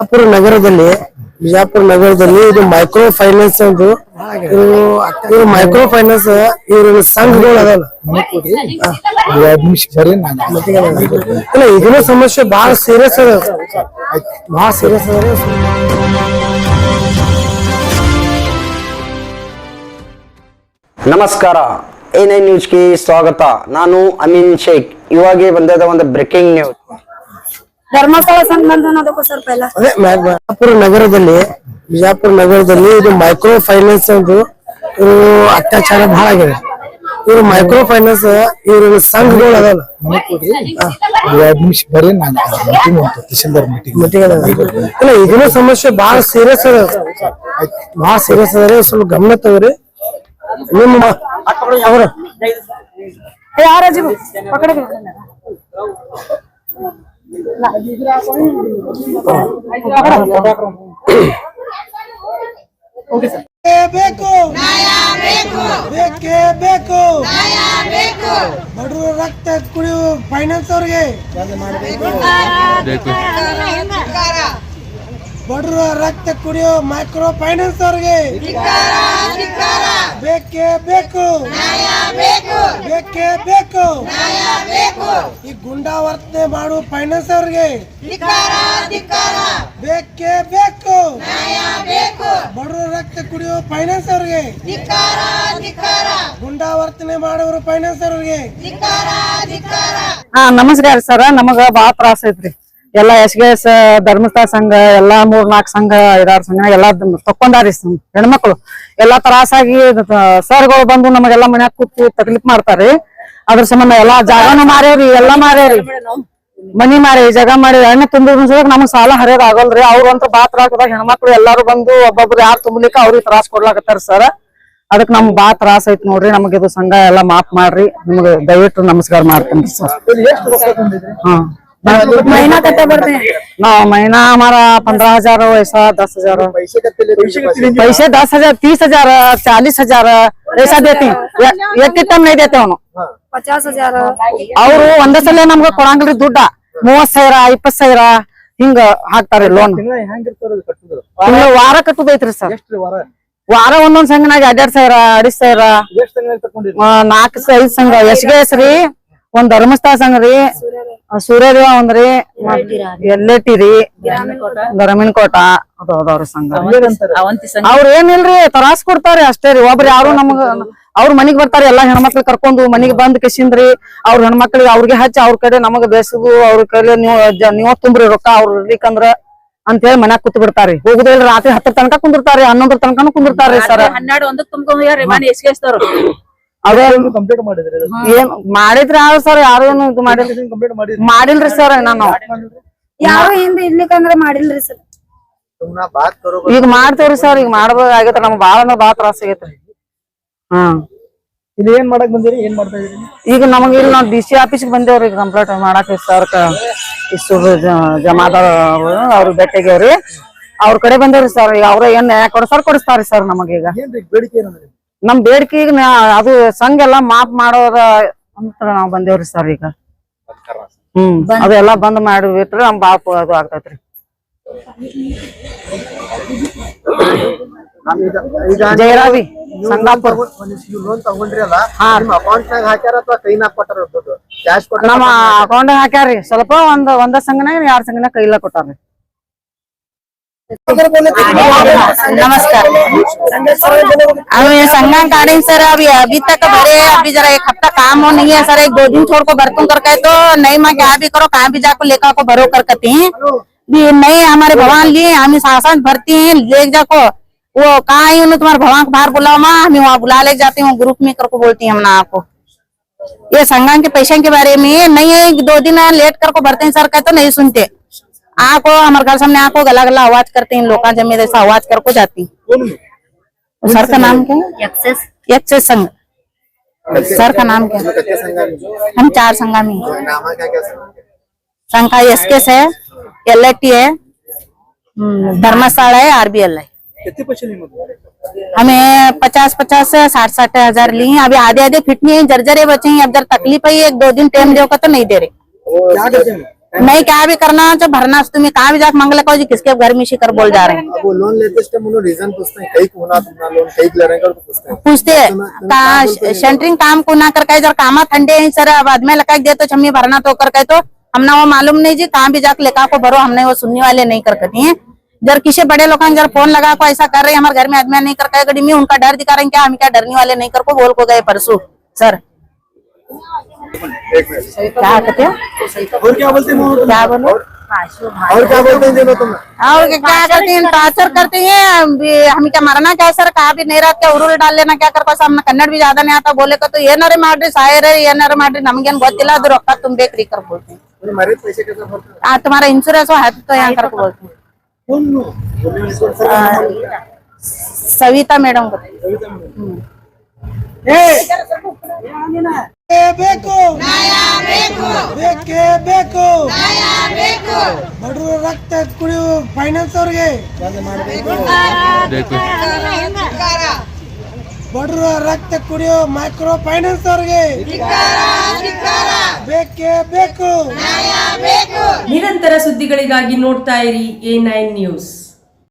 ಬಿಜಾಪುರ ನಗರದಲ್ಲಿ ಬಿಜಾಪುರ ನಗರದಲ್ಲಿ ಇದು ಮೈಕ್ರೋ ಫೈನಾನ್ಸ್ ಒಂದು ಇದು ಮೈಕ್ರೋ ಫೈನಾನ್ಸ್ ಇವ್ರ ಸಂಘಗಳು ಅದಲ್ಲ. ಇಲ್ಲ ಇದನ್ನ ಸಮಸ್ಯೆ ಬಹಳ ಸೀರಿಯಸ್ ಅದ. ಬಹಳ ಸೀರಿಯಸ್ ಅದ. ನಮಸ್ಕಾರ. ಎ ನೈನ್ ನ್ಯೂಸ್ಗೆ ಸ್ವಾಗತ. ನಾನು ಅಮೀನ್ ಶೇಖ್. ಇವಾಗೆ ಬಂದದ ಒಂದು ಬ್ರೇಕಿಂಗ್ ನ್ಯೂಸ್ ಧರ್ಮಸ್ಥಳ ಸಂಬಂಧ ಅನ್ನೋದಕ್ಕೂ ಸರ್ ಪೈಲ ಅದೇ ಮ್ಯಾಗ್ ಬಿಜಾಪುರ ನಗರದಲ್ಲಿ ಬಿಜಾಪುರ ನಗರದಲ್ಲಿ ಇದು ಮೈಕ್ರೋ ಫೈನಾನ್ಸ್ ಒಂದು ಅತ್ಯಾಚಾರ ಬಹಳ ಆಗಿದೆ ಇವ್ರು ಮೈಕ್ರೋ ಫೈನಾನ್ಸ್ ಇವ್ರ ಸಂಘಗಳು ಅದಲ್ಲ ಇಲ್ಲ ಇದನ್ನ ಸಮಸ್ಯೆ ಬಹಳ ಸೀರಿಯಸ್ ಅದ ಬಹಳ ಸೀರಿಯಸ್ ಅದ ರೀ ಸ್ವಲ್ಪ ಗಮನ ತಗೋರಿ. ನಿಮ್ಮ ಅವ್ರ. ಯಾರ ಬಡವರು ರಕ್ತ ಕುಡಿಯುವ ಫೈನಾನ್ಸ್ ಅವ್ರಿಗೆ ಬಡವರು ರಕ್ತ ಕುಡಿಯೋ ಮೈಕ್ರೋ ಫೈನಾನ್ಸ್ ಅವ್ರಿಗೆ ಬೇಕೇ ಬೇಕು. ಬೇಕೇ ಬೇಕು. ಈ ಗುಂಡಾ ವರ್ತನೆ ಮಾಡುವ ಫೈನಾನ್ಸ್ ಅವ್ರಿಗೆ. ಬೇಕೇ ಬೇಕು. ಬಡವರು ರಕ್ತ ಕುಡಿಯೋ ಫೈನಾನ್ಸ್ ಅವ್ರಿಗೆ. ಗುಂಡಾ ವರ್ತನೆ ಮಾಡೋರು ಫೈನಾನ್ಸ್ ಅವ್ರಿಗೆ. ಹಾ ನಮಸ್ಕಾರ ಸರ್, ನಮಗ ಬಾಳ ತ್ರಾಸ ಐತ್ರಿ. ಎಲ್ಲಾ ಎಸ್ಗೆ ಎಸ್ ಧರ್ಮಸ್ಥಳ ಸಂಘ ಎಲ್ಲಾ ಮೂರ್ ನಾಲ್ಕ್ ಸಂಘ ಐದಾರು ಸಂಘ ಎಲ್ಲಾ ತಕೊಂಡಾರಿ ಹೆಣ್ಮಕ್ಳು. ಎಲ್ಲಾ ತ್ರಾಸಾಗಿ ಸರ್ಗಳು ಬಂದು ನಮಗೆಲ್ಲಾ ಮನ್ಯಾಗ ಕೂತು ತಕ್ಲಿಪ್ ಮಾಡ್ತಾರಿ. ಅದ್ರ ಸಂಬಂಧ ಎಲ್ಲಾ ಜಾಗನು ಮಾರೇವ್ರಿ ಎಲ್ಲಾ ಮಾರೇವ್ರಿ ಮನಿ ಮಾರಿ ಜಗ ಮಾಡಿ ಎಣ್ಣೆ ತುಂಬಿದ್ರು ಸಹ ನಮಗ್ ಸಾಲ ಹರಿಯೋದ್ ಆಗಲ್ರಿ. ಅವ್ರಂತೂ ಬಾ ತ್ರಾಸದಾಗ ಹೆಣ್ಮಕ್ಳು ಎಲ್ಲಾರು ಬಂದು ಒಬ್ಬೊಬ್ರು ಯಾರು ತುಂಬಲಿಕ್ಕೆ ಅವ್ರಿಗೆ ತ್ರಾಸ ಕೊಡ್ಲಾಕತ್ತಾರ ಸರ್. ಅದಕ್ ನಮ್ಗ್ ಬಾ ತ್ರಾಸ ಐತ್ ನೋಡ್ರಿ. ನಮಗ್ ಇದು ಸಂಘ ಎಲ್ಲಾ ಮಾಫ್ ಮಾಡ್ರಿ. ನಿಮ್ಗೆ ದಯವಿಟ್ಟು ನಮಸ್ಕಾರ ಮಾಡ್ತೀನಿ ಸರ್. ಹಾ. ಮಹಿನಾ ಕಟ್ಟೆ ಬರ್ತೀನಿ ना महीना हमारा पंद्रह हजार ऐसा दस हजार पैसे दस हजार तीस हजार चालीस हजार ऐसा देते हैं ए- एक ही टाइम नहीं देते ಅವನು ಪಚಾಸ್ ಹಜಾರ ಅವ್ರು ಒಂದೇ ಸಲ ನಮ್ಗೆ ಕೊಡಂಗಿಲ್ರಿ ದುಡ್ಡ ಮೂವತ್ ಸಾವಿರ ಇಪ್ಪತ್ ಸಾವಿರ ಹಿಂಗ ಹಾಕ್ತಾರೆ ಲೋನ್ ತಿಂಗ್ಳು ವಾರ ಕಟ್ಟುದೈತ್ರಿ ಸರ್ ವಾರ ಒಂದೊಂದ್ ಸಂಘನಾಗ ಎರಡ್ ಸಾವಿರ ಅಡಿಸ್ ಸಾವಿರ ಆ, ನಾಲ್ಕು ಸ- ಐದ್ ಸಂಘ ಎಷ್ಗೆ ಹೆಸ್ರಿ ಒಂದ್ ಧರ್ಮಸ್ಥಳ ಸಂಘ ರೀ ಆ, ಸೂರ್ಯೋದಯ ಒಂದ್ರಿ ಎಲ್ಲೆಟ್ಟಿರಿ? ರೀ ಗ್ರಾಮೀಣ ಕೋಟ? ಅದು ಅದಾವ್ರಿ ಸಂಘ. ಅವ್ರ ಏನಿಲ್ರಿ ತರಾಸ್ ಕೊಡ್ತಾರ್ರಿ ಅಷ್ಟೇ ರೀ. ಒಬ್ರು ಯಾರು ನಮಗ ಅವ್ರ ಮನಿಗ್ ಬರ್ತಾರ ಎಲ್ಲಾ ಹೆಣ್ಮಕ್ಳು ಕರ್ಕೊಂಡು ಮನಿಗ್ ಬಂದ್ ಕಿಸಿಂದ್ರಿ. ಅವ್ರ ಹೆಣ್ಮಕ್ಳಿಗೆ ಅವ್ರಿಗೆ ಹಚ್ಚಿ ಅವ್ರ ಕಡೆ ನಮಗ ಬೇಸುದು ಅವ್ರ ಕೈಲಿ ನೀವು ನೀವ್ ತುಂಬ್ರಿ ರೊಕ್ಕ ಅವ್ರ ಇರ್ಲಿಕ್ಕಂದ್ರ ಅಂತ ಹೇಳಿ ಮನ್ಯಾಗ ಕುತ್ ಬಿಡ್ತಾರಿ ಹೋಗುದಿಲ್ಲ ರಾತ್ರಿ ಹತ್ತರ ತನಕ ಕುಂದಿರ್ತಾರಿ ಹನ್ನೊಂದ್ರ ತನಕ ಕುಂದಿರ್ತಾರಿ ಸರ್. ಹನ್ನೆರಡು ಒಂದಕ್ಕೆ ತುಂಬ್ಕೊಂಡ್ರಿ ಮನೆ ಎಸ್ಗೆಸ್ತವ್ರು ಅದೇ ಕಂಪ್ಲೀಟ್ ಮಾಡಿದ್ರಿ ಏನ್ ಮಾಡಿದ್ರ ಸರ್ ಯಾರು ಏನು ಇದು ಮಾಡಿಲ್ರಿ ಕಂಪ್ಲೀಟ್ ಮಾಡಿ ಮಾಡಿಲ್ರಿ ಸರ್ ನಾನು. ಯಾರು ಹಿಂದೆ ಇರ್ಲಿಕ್ಕಂದ್ರ ಮಾಡಿಲ್ರಿ ಸರ್ ಬಾತ್ ಕರೋ ಈಗ ಮಾಡ್ತೇವ್ರಿ ಸರ್ ಈಗ ಮಾಡ್ಬೇಕಾಗೈತ್ರಿ ನಮ್ಗ್ ಬಾಳ ಅಂದ್ರ ಬಾಳ ತ್ರಾಸ ಆಗೈತ್ರಿ. ಹಾ. ಇಲ್ಲಿ ಏನ್ ಮಾಡಕ್ ಬಂದಿರಿ? ಏನ್ ಮಾಡ್ತಾ ಇದೀರಿ ಈಗ ನಮಗ ಇಲ್ಲಿ ನಾವ್ ಡಿ ಸಿ ಆಫೀಸ್ಗೆ ಬಂದೇವ್ರಿ ಕಂಪ್ಲೇಂಟ್ ಮಾಡಕ್ ಸರ್ ಇಷ್ಟು ಜಮಾದಾರ ಅವ್ರಿಗೆ ಭೇಟಿಯಾಗ್ಯಾವ್ರಿ ಅವ್ರ ಕಡೆ ಬಂದೇವ್ರಿ ಸರ್ ಈಗ ಅವ್ರ ಏನ್ ಕೊಡ್ಸಾರ ಕೊಡಿಸ್ತಾರಿ ಸರ್ ನಮಗೀಗ. ಬೇಡಿಕೆ ಏನಂದ್ರಿ ನಮ್ ಬೇಡಿಕೆ ಈಗ ನಾ- ಅದು ಸಂಘ ಎಲ್ಲಾ ಮಾಪ್ ಮಾಡೋದ ಅಂತ ನಾವ್ ಬಂದೇವ್ರಿ ಸರ್ ಈಗ. ಹ್ಮ್ ಅದೆಲ್ಲಾ ಬಂದ್ ಮಾಡಿಬಿಟ್ರೆ ನಮ್ ಬಾಪ ಅದು ಆಗ್ತೈತ್ರಿ. ಜಯರಾವಿ, ಸಂಗಾಪುರ್. ಲೋನ್ ತಗೊಂಡ್ರಿ ಅಲ್ಲ ನಿಮ್ಮ ಅಕೌಂಟ್ ನಾಗ ಹಾಕ್ಯಾರ ಅಥವಾ ಕೈನಾಗ ಕೊಟ್ಟಾರ ಕ್ಯಾಶ್ ಕೊಟ್ಟಾರ ನಮ್ಮ ಅಕೌಂಟ್ ಹಾಕ್ಯಾರಿ ಸ್ವಲ್ಪ ಒಂದ್, ಒಂದ ಸಂಘನಾಗ ಎರಡ್ ಸಂಘನಾಗ ಕೈಲ ಕೊಟ್ಟಾರ್ರಿ. नमस्कार। अब ये संगम काढ़ी सर अभी अभी तक भरे अभी जरा एक हफ़्ता काम हो नहीं है सर एक दो दिन छोड़ को बर्तन करके तो नहीं मैं क्या भी करो कहाँ भी जाकर लेकर को भरो कर करते हैं। नहीं हमारे भगवान लिए हम शासन भरती हैं ले जाको। वो कहा आई उन्होंने तुम्हारे भगवान को बाहर बुलाओ माँ हम वहाँ बुला ले जाती हूँ ग्रुप में करको बोलती हैं हम ना आपको। ये संगम के पैसे के बारे में नहीं है दो दिन लेट कर को भरते हैं सर का तो नहीं सुनते। आको हमारे घर सामने आको गला गला आवाज़ करते हैं लोग जमे जैसा आवाज़ कर को जाती हैं। सर का नाम क्या है? एक्सेस संघ। सर का नाम क्या हम चार संघा में हैं। नामा क्या क्या संघ? का एसकेस है एल है हम्म, धर्मशाला है आरबीएल है। कितने पैसे नहीं हमें पचास पचास से साठ साठ हज़ार लिए हैं। अभी आधे आधे फिट नहीं है जर्जरे बचे हैं। अब जर तकलीफ़ है एक दो दिन टाइम दोगे तो नहीं दे रहे। क्या हैं? नहीं क्या भी करना है तो भरना तुम्हें कहाँ भी जाकर मांग ले कहो जी किसके घर में शिकर बोल जा रहे हैं। वो लोन लेते उन्होंने रीजन पूछते हैं कई को होना लोन कई ले रहेंगे तो पूछते हैं? पूछते हैं कहा सेंटरिंग काम को ना करके जर कामा ठंडे हैं सर अब आदमी लगा के दे तो छम्मी भरना तो करके तो हमने वो मालूम नहीं जी कहाँ भी जाकर लेखा को भरो हमने वो सुनने वाले नहीं कर करती है। जर किसी बड़े लोग जर फ़ोन लगा को ऐसा कर रहे हैं हमारे घर में आदमी नहीं कर गड़ी में उनका डर दिखा रहे हैं क्या हम क्या डरने वाले नहीं कर को बोल को गए परसों सर। क्या कहते हो और क्या बोलते हैं क्या बोलो और क्या बोलते हैं जिन्हों तुम और क्या करते हैं टॉर्चर करते हैं भी हम क्या मरना क्या सर कहा भी नहीं रहते उरुल डाल लेना क्या कर पास हमने कन्नड़ भी ज्यादा नहीं आता बोले को तो ये नरे ಮಾಡ್ರಿ ಸಾಯರೆ ಏನಾರ ಮಾಡ್ರಿ ನಮ್ಗೇನ್ ಗೊತ್ತಿಲ್ಲ ಅದು ರೊಕ್ಕ ತುಂಬೇಕ್ರಿ ಕರ್ बोलते हैं उन्हें मरे पैसे कैसे भरते हैं आ, तुम्हारा इंश्योरेंस है तो यहाँ कर बोलते हैं कौन नो बोले उनको सर सविता मैडम को ಬೇಕು ಬೇಕೇ. ಬೇಕು. ಬಡವರು ರಕ್ತ ಕುಡಿಯೋ ಫೈನಾನ್ಸ್ ಅವ್ರಿಗೆ. ಬಡವರು ರಕ್ತ ಕುಡಿಯೋ ಮೈಕ್ರೋ ಫೈನಾನ್ಸ್ ಅವ್ರಿಗೆ. ಬೇಕೇ ಬೇಕು. ನಿರಂತರ ಸುದ್ದಿಗಳಿಗಾಗಿ ನೋಡ್ತಾ ಇರಿ ಎ ನೈನ್ ನ್ಯೂಸ್